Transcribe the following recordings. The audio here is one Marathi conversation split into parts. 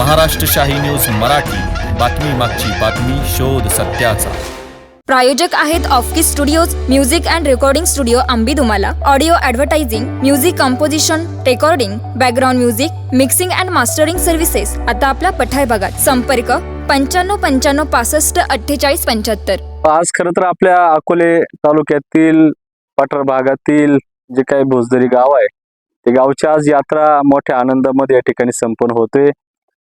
महाराष्ट्र शाही न्यूज मराठी. बातमी मागची बातमी शोध सत्याचा. प्रायोजक आहेत ऑफकिस studios music and recording studio Ambi Dumala audio advertising music composition recording background music mixing and mastering services आता आपल्या पठार भागात संपर्क पंच्याण्णव पंच्याण्णव पासष्ट अठ्ठेचाळीस पंच्याहत्तर. आज खरं तर आपल्या अकोले तालुक्यातील पठार भागातील जे काही भोजदरी गाव आहे ते गावची आज यात्रा मोठ्या आनंदामध्ये या ठिकाणी संपन्न होते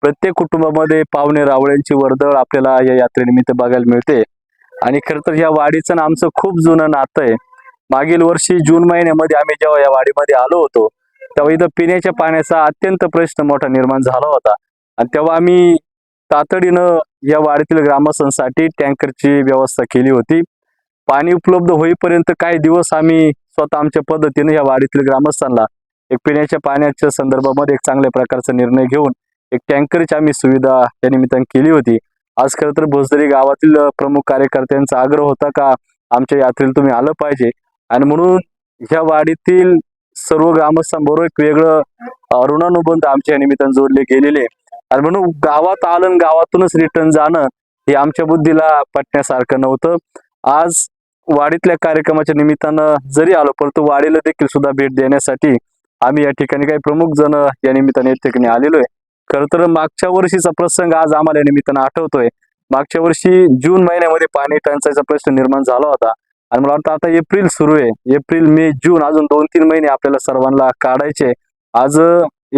प्रत्येक कुटुंबामध्ये पाहुणे रावळ्यांची वर्दळ आपल्याला या यात्रेनिमित्त बघायला मिळते. आणि खरं तर या वाडीचं आमचं खूप जुनं नातं आहे. मागील वर्षी जून महिन्यामध्ये आम्ही जेव्हा या वाडीमध्ये आलो होतो तेव्हा इथं पिण्याच्या पाण्याचा अत्यंत प्रश्न मोठा निर्माण झाला होता. आणि तेव्हा आम्ही तातडीनं या वाडीतील ग्रामस्थांसाठी टँकरची व्यवस्था केली होती. पाणी उपलब्ध होईपर्यंत काही दिवस आम्ही स्वतः आमच्या पद्धतीने या वाडीतील ग्रामस्थांना एक पिण्याच्या पाण्याच्या संदर्भामध्ये एक चांगल्या प्रकारचा निर्णय घेऊन एक टँकरची आम्ही सुविधा या निमित्ताने केली होती. आज खरं तर भोसदरी गावातील प्रमुख कार्यकर्त्यांचा आग्रह होता का आमच्या यात्रेला तुम्ही आलं पाहिजे. आणि म्हणून ह्या वाडीतील सर्व ग्रामस्थांबरोबर एक वेगळं अरुणानुबंध ऋणानुबंध आमच्या निमित्तानं जोडले गेलेले. आणि म्हणून गावात आलं आणि गावातूनच रिटर्न जाणं हे आमच्या बुद्धीला पटण्यासारखं नव्हतं. आज वाडीतल्या कार्यक्रमाच्या निमित्तानं जरी आलो परंतु वाडीला देखील सुद्धा भेट देण्यासाठी आम्ही या ठिकाणी काही प्रमुख जण या निमित्ताने या ठिकाणी आलेलो आहे. खरं तर मागच्या वर्षीचा प्रसंग आज आम्हाला निमित्तानं आठवतोय. मागच्या वर्षी जून महिन्यामध्ये पाणी टंचाईचा प्रश्न निर्माण झाला होता. आणि मला वाटतं आता एप्रिल सुरू आहे. एप्रिल मे जून अजून दोन तीन महिने आपल्याला सर्वांना काढायचे आज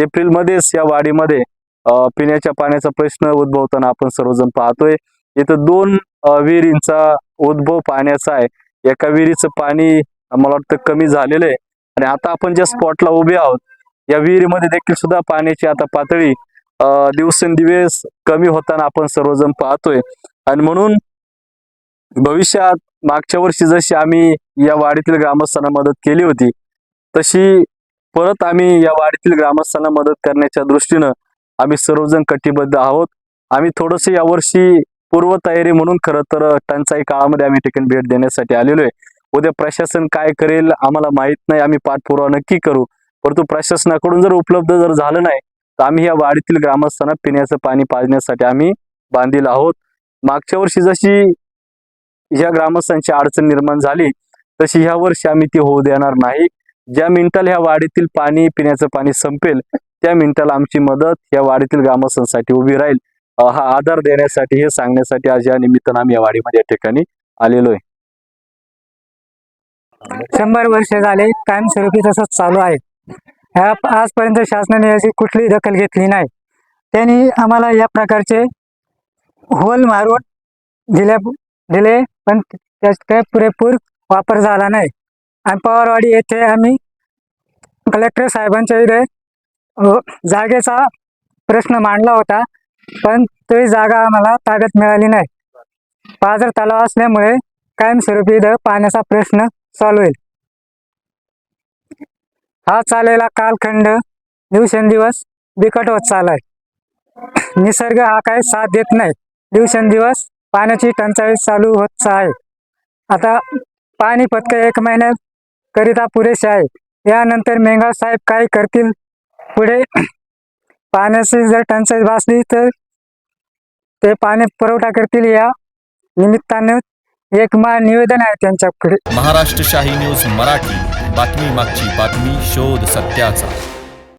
एप्रिल मध्येच या वाडीमध्ये पिण्याच्या पाण्याचा प्रश्न उद्भवताना आपण सर्वजण पाहतोय. इथं दोन विहिरींचा उद्भव पाण्याचा आहे. एका विहिरीचं पाणी मला वाटतं कमी झालेलं आहे. आणि आता आपण ज्या स्पॉटला उभे आहोत या विहिरीमध्ये देखील सुद्धा पाण्याची आता पातळी दिवसेंदिवस कमी होताना आपण सर्वजण पाहतोय. आणि म्हणून भविष्यात मागच्या वर्षी जशी आम्ही या वाडीतील ग्रामस्थांना मदत केली होती तशी परत आम्ही या वाडीतील ग्रामस्थांना मदत करण्याच्या दृष्टीनं आम्ही सर्वजण कटिबद्ध आहोत. आम्ही थोडंसं यावर्षी पूर्वतयारी म्हणून खरं तर टंचाई काळामध्ये आम्ही ठिकाणी भेट देण्यासाठी आलेलो आहे उद्या प्रशासन काय करेल आम्हाला माहीत नाही. आम्ही पाठपुरावा नक्की करू. परंतु प्रशासनाकडून जर उपलब्ध जर झालं नाही तर आम्ही या वाडीतील ग्रामस्थांना पिण्याचं पाणी पाजण्यासाठी आम्ही बांधील आहोत. मागच्या वर्षी जशी ह्या ग्रामस्थांची अडचण निर्माण झाली तशी ह्या वर्षी आम्ही ती होऊ देणार नाही. ज्या मिनिटाला ह्या वाडीतील पाणी पिण्याचं पाणी संपेल त्या मिनिटाला आमची मदत या वाडीतील ग्रामस्थांसाठी उभी राहील. हा आधार देण्यासाठी हे सांगण्यासाठी आज या निमित्तानं आम्ही या वाडीमध्ये या ठिकाणी आलेलो आहे शंभर वर्ष झाले कायमस्वरूपी तसंच चालू आहे. ह्या आजपर्यंत शासनाने याची कुठलीही दखल घेतली नाही. त्यांनी आम्हाला या प्रकारचे होल मारून दिल्या दिले पण त्याचा काही पुरेपूर वापर झाला नाही. आणि पवारवाडी येथे आम्ही कलेक्टर साहेबांच्या इथे जागेचा प्रश्न मांडला होता पण तोही जागा आम्हाला ताब्यात मिळाली नाही. पाझर तलाव असल्यामुळे कायमस्वरूपी इथं पाण्याचा प्रश्न चालू होईल हा चालेला कालखंड दिवसेंदिवस बिकट होत चाललाय. निसर्ग हा काय साथ देत नाही. दिवसेंदिवस पाण्याची टंचाई चालू होत आहे. आता पाणी पथक एक महिन्यात करिता पुरेसे आहे यानंतर मेंगा साहेब काय करतील? पुढे पाण्याची जर टंचाई भासली तर ते पाणी पुरवठा करतील या निमित्ताने एक मा निवेदन आहे त्यांच्याकडे. महाराष्ट्र शाही न्यूज मराठी. बातमी मागची बातमी शोध सत्याचा.